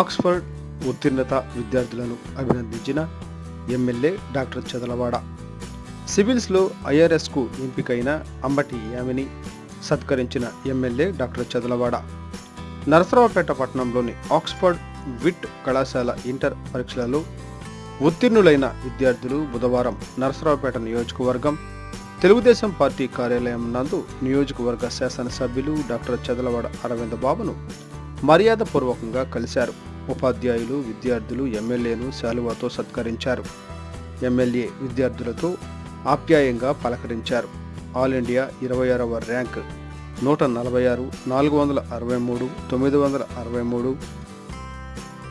Oxford ఉత్తీర్ణత విద్యార్థులను అభినందించిన ఎమ్మెల్యే డాక్టర్ చదలవాడ. సివిల్స్లో ఐఆర్ఎస్కు ఎంపికైన అంబటి యామిని సత్కరించిన ఎమ్మెల్యే డాక్టర్ చదలవాడ. నరసరావుపేట పట్టణంలోని ఆక్స్ఫర్డ్ విట్ కళాశాల ఇంటర్ పరీక్షలలో ఉత్తీర్ణులైన విద్యార్థులు బుధవారం నరసరావుపేట నియోజకవర్గం తెలుగుదేశం పార్టీ కార్యాలయం నందు నియోజకవర్గ శాసనసభ్యులు డాక్టర్ చదలవాడ అరవింద బాబును మర్యాదపూర్వకంగా కలిశారు. ఉపాధ్యాయులు విద్యార్థులు ఎమ్మెల్యేను శాలువాతో సత్కరించారు. ఎమ్మెల్యే విద్యార్థులతో ఆప్యాయంగా పలకరించారు. ఆల్ ఇండియా ఇరవై ఆరవ ర్యాంక్ నూట నలభై ఆరు నాలుగు వందల అరవై మూడు తొమ్మిది వందల అరవై మూడు.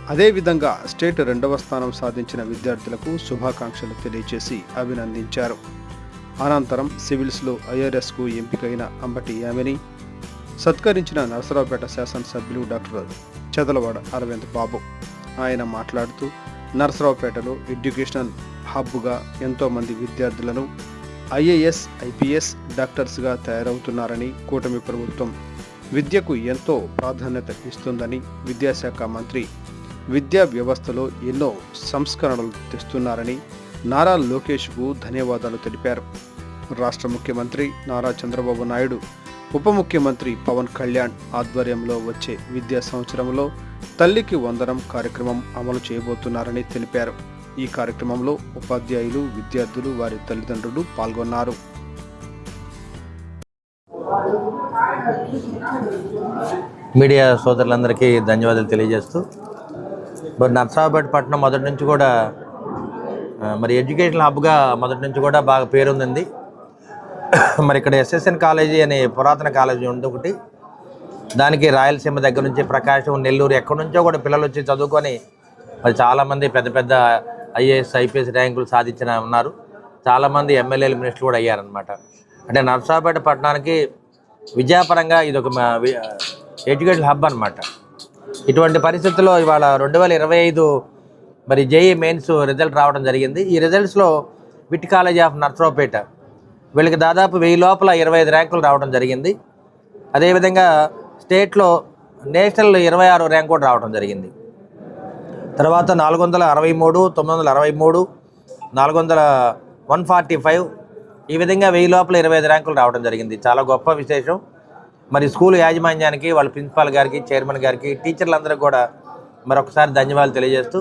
అదేవిధంగా స్టేట్ రెండవ స్థానం సాధించిన విద్యార్థులకు శుభాకాంక్షలు తెలియజేసి అభినందించారు. అనంతరం సివిల్స్లో ఐఆర్ఎస్కు ఎంపికైన అంబటి యామిని సత్కరించిన నరసరావుపేట శాసనసభ్యులు డాక్టర్ చదలవాడ అరవింద్ బాబు. ఆయన మాట్లాడుతూ నరసరావుపేటలో ఎడ్యుకేషనల్ హబ్గా ఎంతోమంది విద్యార్థులను ఐఏఎస్ ఐపీఎస్ డాక్టర్స్గా తయారవుతున్నారని కూటమి ప్రభుత్వం విద్యకు ఎంతో ప్రాధాన్యత ఇస్తుందని విద్యాశాఖ మంత్రి విద్యా వ్యవస్థలో ఎన్నో సంస్కరణలు తెస్తున్నారని నారా లోకేష్కు ధన్యవాదాలు తెలిపారు. రాష్ట్ర ముఖ్యమంత్రి నారా చంద్రబాబు నాయుడు ఉప ముఖ్యమంత్రి పవన్ కళ్యాణ్ ఆధ్వర్యంలో వచ్చే విద్యా సంవత్సరంలో తల్లికి వందనం కార్యక్రమం అమలు చేయబోతున్నారని తెలిపారు. ఈ కార్యక్రమంలో ఉపాధ్యాయులు విద్యార్థులు వారి తల్లిదండ్రులు పాల్గొన్నారు. మీడియా సోదరులందరికీ ధన్యవాదాలు తెలియజేస్తూ మరి నర్సాబాద్ పట్టణం మొదటి నుంచి కూడా మరి ఎడ్యుకేషన్ హబ్గా మొదటి నుంచి కూడా బాగా పేరుంది మరి ఇక్కడ ఎస్ఎస్ఎన్ కాలేజీ అనే పురాతన కాలేజీ ఉంది ఒకటి. దానికి రాయలసీమ దగ్గర నుంచి ప్రకాశం నెల్లూరు ఎక్కడి నుంచో కూడా పిల్లలు వచ్చి చదువుకొని మరి చాలామంది పెద్ద పెద్ద ఐఏఎస్ ఐపీఎస్ ర్యాంకులు సాధించిన ఉన్నారు. చాలామంది ఎమ్మెల్యేలు మినిస్టర్లు కూడా అయ్యారనమాట అంటే నర్సాపేట పట్టణానికి విద్యాపరంగా ఇది ఒక మా ఎడ్యుకేషన్ హబ్ అనమాట ఇటువంటి పరిస్థితుల్లో ఇవాళ రెండు వేల ఇరవై ఐదు మరి జేఈ మెయిన్స్ రిజల్ట్ రావడం జరిగింది. ఈ రిజల్ట్స్లో విట్ కాలేజ్ ఆఫ్ నర్సరావుపేట వీళ్ళకి దాదాపు వెయ్యి లోపల ఇరవై ఐదు ర్యాంకులు రావడం జరిగింది. అదేవిధంగా స్టేట్లో నేషనల్ ఇరవై ఆరు ర్యాంక్ కూడా రావడం జరిగింది. తర్వాత నాలుగు వందల అరవై మూడు తొమ్మిది వందల అరవై మూడు నాలుగు వందల వన్ ఫార్టీ ఫైవ్ ఈ విధంగా వెయ్యి లోపల ఇరవై ఐదు ర్యాంకులు రావడం జరిగింది. చాలా గొప్ప విశేషం. మరి స్కూల్ యాజమాన్యానికి వాళ్ళ ప్రిన్సిపాల్ గారికి చైర్మన్ గారికి టీచర్లందరూ కూడా మరొకసారి ధన్యవాదాలు తెలియజేస్తూ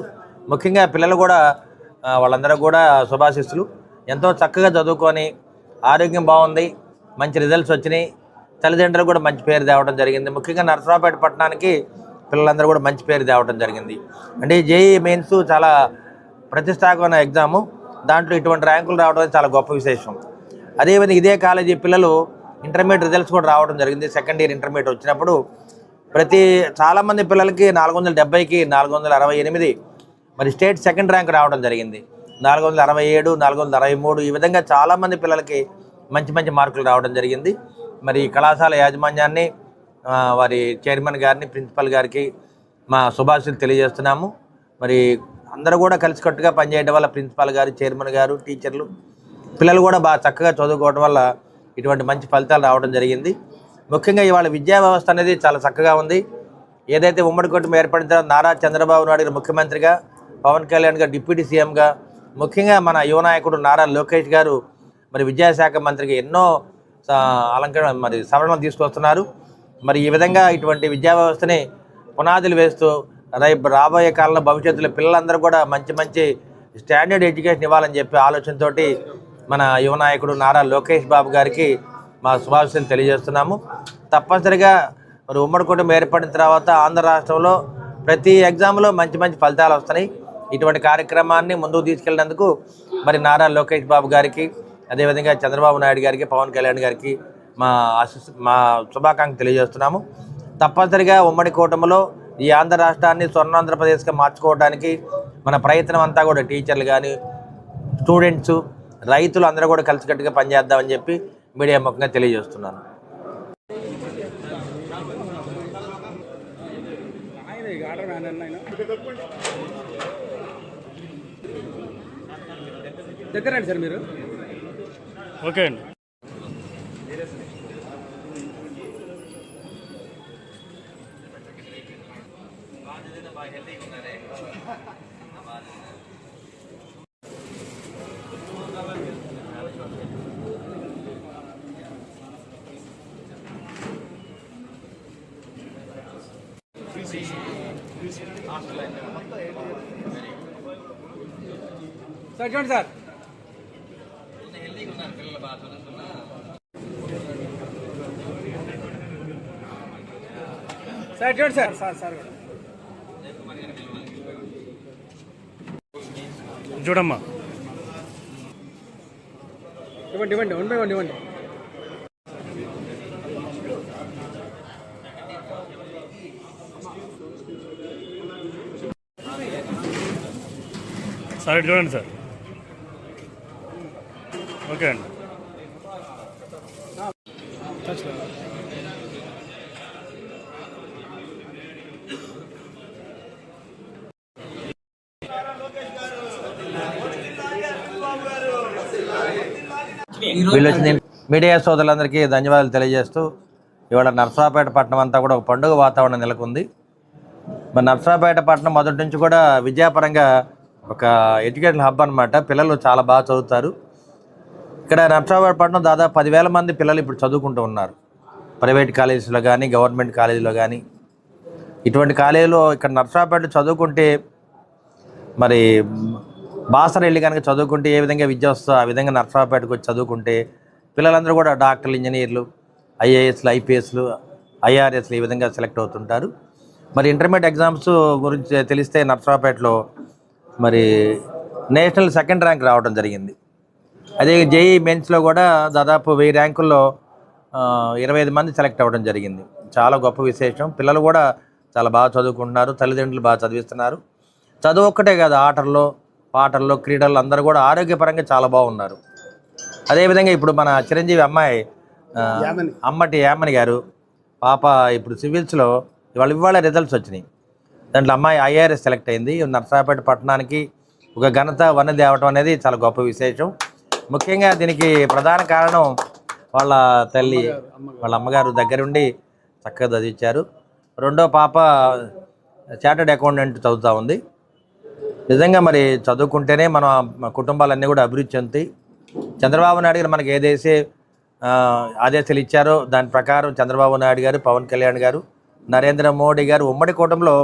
ముఖ్యంగా పిల్లలు కూడా వాళ్ళందరూ కూడా శుభాశిస్తులు ఎంతో చక్కగా చదువుకొని ఆరోగ్యం బాగుంది మంచి రిజల్ట్స్ వచ్చినాయి. తల్లిదండ్రులు కూడా మంచి పేరు తేవడం జరిగింది. ముఖ్యంగా నరసరావుపేట పట్టణానికి పిల్లలందరూ కూడా మంచి పేరు తేవడం జరిగింది. అంటే జేఈ మెయిన్స్ చాలా ప్రతిష్టాకమైన ఎగ్జాము దాంట్లో ఇటువంటి ర్యాంకులు రావడం అనేది చాలా గొప్ప విశేషం. అదేవిధంగా ఇదే కాలేజీ పిల్లలు ఇంటర్మీడియట్ రిజల్ట్స్ కూడా రావడం జరిగింది. సెకండ్ ఇయర్ ఇంటర్మీడియట్ వచ్చినప్పుడు ప్రతి చాలామంది పిల్లలకి నాలుగు వందల డెబ్బైకి నాలుగు వందల అరవై ఎనిమిది మరి స్టేట్ సెకండ్ ర్యాంక్ రావడం జరిగింది. నాలుగు వందల అరవై ఏడు నాలుగు వందల అరవై మూడు ఈ విధంగా చాలామంది పిల్లలకి మంచి మంచి మార్కులు రావడం జరిగింది. మరి కళాశాల యాజమాన్యాన్ని వారి చైర్మన్ గారిని ప్రిన్సిపల్ గారికి మా శుభాశీలు తెలియజేస్తున్నాము. మరి అందరూ కూడా కలిసికట్టుగా పనిచేయడం వల్ల ప్రిన్సిపాల్ గారు చైర్మన్ గారు టీచర్లు పిల్లలు కూడా బాగా చక్కగా చదువుకోవడం వల్ల ఇటువంటి మంచి ఫలితాలు రావడం జరిగింది. ముఖ్యంగా ఇవాళ విద్యా వ్యవస్థ అనేది చాలా చక్కగా ఉంది. ఏదైతే ఉమ్మడి కుటుంబం ఏర్పడిన తర్వాత నారా చంద్రబాబు నాయుడు గారు ముఖ్యమంత్రిగా పవన్ కళ్యాణ్ గారు డిప్యూటీ సీఎంగా ముఖ్యంగా మన యువ నాయకుడు నారా లోకేష్ గారు మరి విద్యాశాఖ మంత్రికి ఎన్నో అలంకరణ మరి సవరణలు తీసుకొస్తున్నారు. మరి ఈ విధంగా ఇటువంటి విద్యా వ్యవస్థని పునాదులు వేస్తూ రేపు రాబోయే కాలంలో భవిష్యత్తులో పిల్లలందరూ కూడా మంచి మంచి స్టాండర్డ్ ఎడ్యుకేషన్ ఇవ్వాలని చెప్పి ఆలోచనతో మన యువ నాయకుడు నారా లోకేష్ బాబు గారికి మా శుభాశీస్సులు తెలియజేస్తున్నాము. తప్పనిసరిగా మరి ఉమ్మడి కుటుంబం ఏర్పడిన తర్వాత ఆంధ్ర రాష్ట్రంలో ప్రతి ఎగ్జామ్లో మంచి మంచి ఫలితాలు వస్తున్నాయి. ఇటువంటి కార్యక్రమాన్ని ముందుకు తీసుకెళ్ళినందుకు మరి నారా లోకేష్ బాబు గారికి అదేవిధంగా చంద్రబాబు నాయుడు గారికి పవన్ కళ్యాణ్ గారికి మా ఆశీస్ మా శుభాకాంక్షలు తెలియజేస్తున్నాము. తప్పనిసరిగా ఉమ్మడి కూటమిలో ఈ ఆంధ్ర రాష్ట్రాన్ని స్వర్ణాంధ్రప్రదేశ్గా మార్చుకోవడానికి మన ప్రయత్నం అంతా కూడా టీచర్లు కానీ స్టూడెంట్స్ రైతులు అందరూ కూడా కలిసికట్టుగా పనిచేద్దామని చెప్పి మీడియా ముఖంగా తెలియజేస్తున్నాను. ఆయన. రండి సార్ మీరు. ఓకే అండి. సార్ చూడండి సార్. సార్ చూడండి సార్. Sir sir. చూడమ్మా. ఇవ్వండి ఇవ్వండి వన్ బై వన్ ఇవ్వండి. సార్ చూడండి సార్. ఓకే అండి. మీడియా సోదరులందరికీ ధన్యవాదాలు తెలియజేస్తూ ఇవాళ నర్సరాపేట పట్టణం అంతా కూడా ఒక పండుగ వాతావరణం నెలకొంది. మరి నర్సరాపేట పట్టణం మొదటి నుంచి కూడా విద్యాపరంగా ఒక ఎడ్యుకేషన్ హబ్ అన్నమాట. పిల్లలు చాలా బాగా చదువుతారు. ఇక్కడ నర్సరాపేట పట్టణం దాదాపు పదివేల మంది పిల్లలు ఇప్పుడు చదువుకుంటూ ఉన్నారు. ప్రైవేట్ కాలేజీలో కానీ గవర్నమెంట్ కాలేజీలో కానీ ఇటువంటి కాలేజీలో ఇక్కడ నర్సరాపేట చదువుకుంటే మరి బాసర వెళ్ళి కనుక చదువుకుంటే ఏ విధంగా విద్య వస్తుందో ఆ విధంగా నర్సరావుపేటకు వచ్చి చదువుకుంటే పిల్లలందరూ కూడా డాక్టర్లు ఇంజనీర్లు ఐఏఎస్లు ఐపీఎస్లు ఐఆర్ఎస్లు ఈ విధంగా సెలెక్ట్ అవుతుంటారు. మరి ఇంటర్మీడియట్ ఎగ్జామ్స్ గురించి తెలిస్తే నర్సరావుపేటలో మరి నేషనల్ సెకండ్ ర్యాంక్ రావడం జరిగింది. అదే జేఈ మెయిన్స్లో కూడా దాదాపు వెయ్యి ర్యాంకుల్లో ఇరవై ఐదు మంది సెలెక్ట్ అవ్వడం జరిగింది. చాలా గొప్ప విశేషం. పిల్లలు కూడా చాలా బాగా చదువుకుంటున్నారు తల్లిదండ్రులు బాగా చదివిస్తున్నారు. చదువు ఒక్కటే కాదు ఆటల్లో పాటల్లో క్రీడల్లో అందరూ కూడా ఆరోగ్యపరంగా చాలా బాగున్నారు. అదేవిధంగా ఇప్పుడు మన చిరంజీవి అమ్మాయి అమ్మటి యామని గారు పాప ఇప్పుడు సివిల్స్లో ఇవాళ ఇవాళ రిజల్ట్స్ వచ్చినాయి. దాంట్లో అమ్మాయి ఐఆర్ఎస్ సెలెక్ట్ అయింది. నర్సాపేట పట్టణానికి ఒక ఘనత వన్నది తేవటం అనేది చాలా గొప్ప విశేషం. ముఖ్యంగా దీనికి ప్రధాన కారణం వాళ్ళ తల్లి వాళ్ళ అమ్మగారు దగ్గరుండి చక్కగా చదివించారు. రెండో పాప చార్టెడ్ అకౌంటెంట్ చదువుతూ ఉంది. నిజంగా మరి చదువుకుంటేనే మన కుటుంబాలన్నీ కూడా అభివృద్ధి చెందుతాయి. చంద్రబాబు నాయుడు గారు మనకి ఏదైతే ఆదేశాలు ఇచ్చారో దాని ప్రకారం చంద్రబాబు నాయుడు గారు పవన్ కళ్యాణ్ గారు నరేంద్ర మోడీ గారు ఉమ్మడి కూటమిలో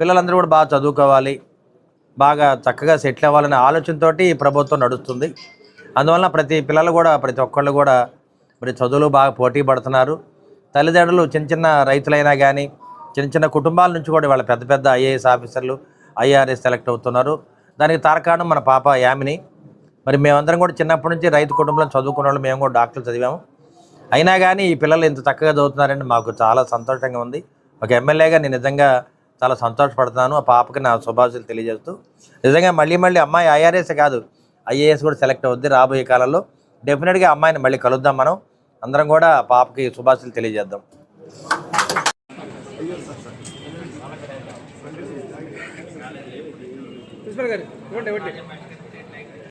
పిల్లలందరూ కూడా బాగా చదువుకోవాలి బాగా చక్కగా సెటిల్ అవ్వాలనే ఆలోచనతోటి ప్రభుత్వం నడుస్తుంది. అందువలన ప్రతి పిల్లలు కూడా ప్రతి ఒక్కళ్ళు కూడా మరి చదువులు బాగా పోటీ పడుతున్నారు. తల్లిదండ్రులు చిన్న చిన్న రైతులైనా కానీ చిన్న చిన్న కుటుంబాల నుంచి కూడా వాళ్ళ పెద్ద పెద్ద ఐఏఎస్ ఆఫీసర్లు ఐఆర్ఎస్ సెలెక్ట్ అవుతున్నారు. దానికి తారకాణం మన పాప యామిని. మరి మేమందరం కూడా చిన్నప్పటి నుంచి రైతు కుటుంబంలో చదువుకున్న వాళ్ళు మేము కూడా డాక్టర్లు చదివాము. అయినా కానీ ఈ పిల్లలు ఇంత చక్కగా చదువుతున్నారని మాకు చాలా సంతోషంగా ఉంది. ఒక ఎమ్మెల్యేగా నేను నిజంగా చాలా సంతోషపడుతున్నాను. ఆ పాపకి నా శుభాషులు తెలియజేస్తూ. నిజంగా మళ్ళీ మళ్ళీ అమ్మాయి ఐఆర్ఎస్ కాదు. ఐఏఎస్ కూడా సెలెక్ట్ అవుద్ది రాబోయే కాలంలో. డెఫినెట్గా అమ్మాయిని మళ్ళీ కలుద్దాం మనం. అందరం కూడా పాపకి శుభాశలు తెలియజేద్దాం. ప్రిన్సిపల్ గారు ఇవ్వండి ఇవ్వండి.